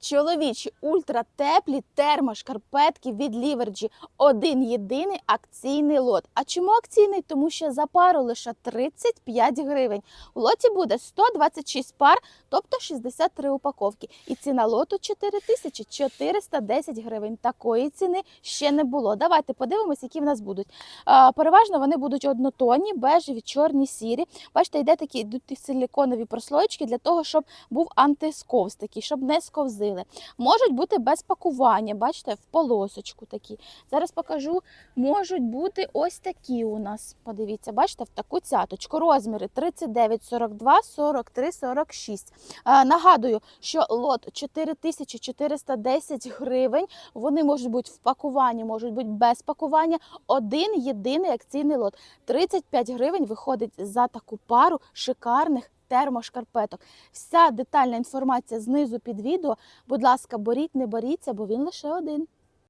Чоловічі ультратеплі термошкарпетки від Ліверджі. Один єдиний акційний лот. А чому акційний? Тому що за пару лише 35 гривень. У лоті буде 126 пар, тобто 63 упаковки. І ціна лоту 4410 гривень. Такої ціни ще не було. Давайте подивимось, які в нас будуть. А, переважно вони будуть однотонні, бежеві, чорні, сірі. Бачите, йде такі силіконові прослоєчки для того, щоб був антисковз такий, щоб не сковзили. Можуть бути без пакування, бачите, в полосочку такі. Зараз покажу, можуть бути ось такі у нас. Подивіться, бачите, в таку цяточку. Розміри 39, 42, 43, 46. А, нагадую, що лот 4410 гривень. Вони можуть бути в пакуванні, можуть бути без пакування. Один єдиний акційний лот. 35 гривень виходить за таку пару шикарних термошкарпеток. Вся детальна інформація знизу під відео. Будь ласка, боріть, не боріться, бо він лише один.